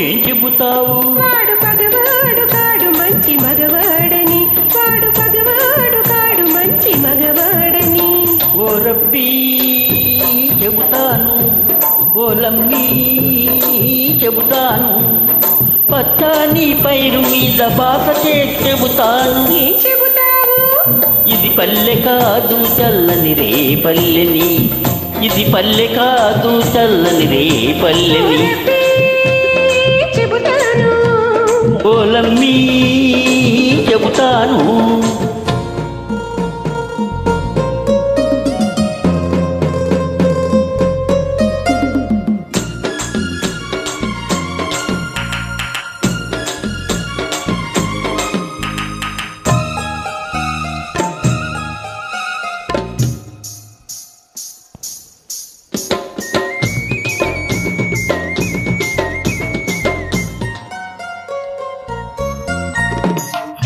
ఏం చెబుతావు? వాడు పగవాడు కాడు మంచి మగవాడని. వాడు పగవాడు కాడు మంచి మగవాడని. ఓ రబ్బీ చెబుతాను. ఓ లమ్మీ చెబుతాను. పచ్చాని పైరు మీద బాస చెబుతాను. చెబుతావు? ఇది పల్లె కాదు చల్లని రే పల్లెని. ఇది పల్లె కాదు చల్లని రే పల్లెని. చెబుతాను.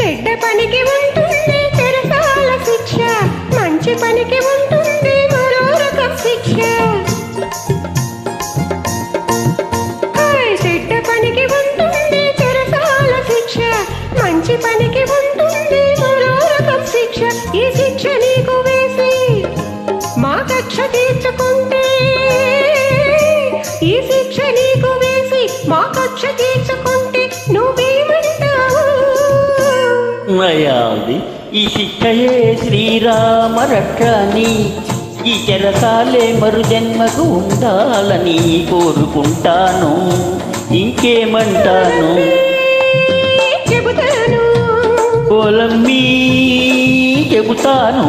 చెడ్డ పనికి ఉంటుంది చెరసాల శిక్ష మంచి పనికి ఉంటుంది మరో రకం శిక్ష చెడ్డ పనికి ఉంటుంది చెరసాల శిక్ష మంచి పనికి ఉంటుంది మరో రకం శిక్ష. ఈ శిక్ష నీకు వేసి మా కక్ష నయాది ఈ శిక్షయే శ్రీరామ రక్షని ఈ చెరసాలే మరు జన్మకు ఉండాలని కోరుకుంటాను. ఇంకేమంటాను? చెబుతాను. ఓలమ్మి చెబుతాను.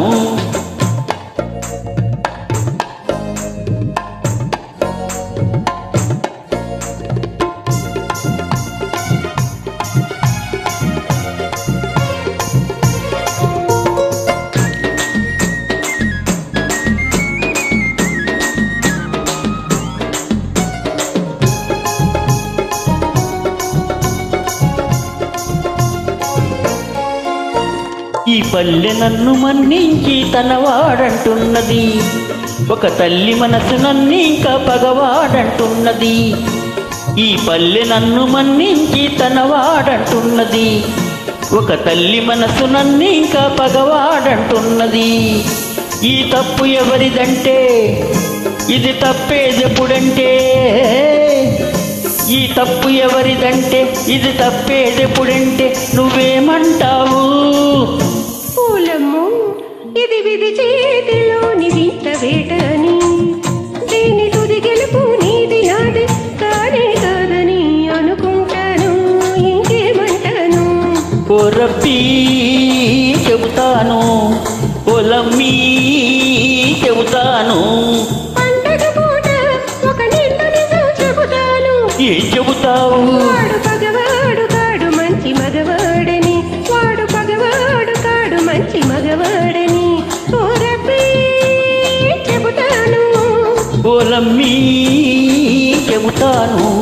ఈ పల్లె నన్ను మన్నించి తనవాడంటున్నది. ఒక తల్లి మనసు నన్ను ఇంకా పగవాడంటున్నది. ఈ పల్లె నన్ను మన్నించి తన వాడంటున్నది ఒక తల్లి మనసు నన్ను ఇంకా పగవాడంటున్నది. ఈ తప్పు ఎవరిదంటే? ఇది తప్పేదెప్పుడంటే ఈ తప్పు ఎవరిదంటే? ఇది తప్పేదెప్పుడంటే నువ్వేమంటావు? పూలమ్ము ఇది విధి చేతిలోని వింత వేటని. దీని తుది గెలుపు నీది నాది. కానే కాదని అనుకుంటాను ఇంకేమంటాను? రబ్బీ చెబుతాను ఓలమ్మీ చెబుతాను. ఏం చెబుతావు? জানো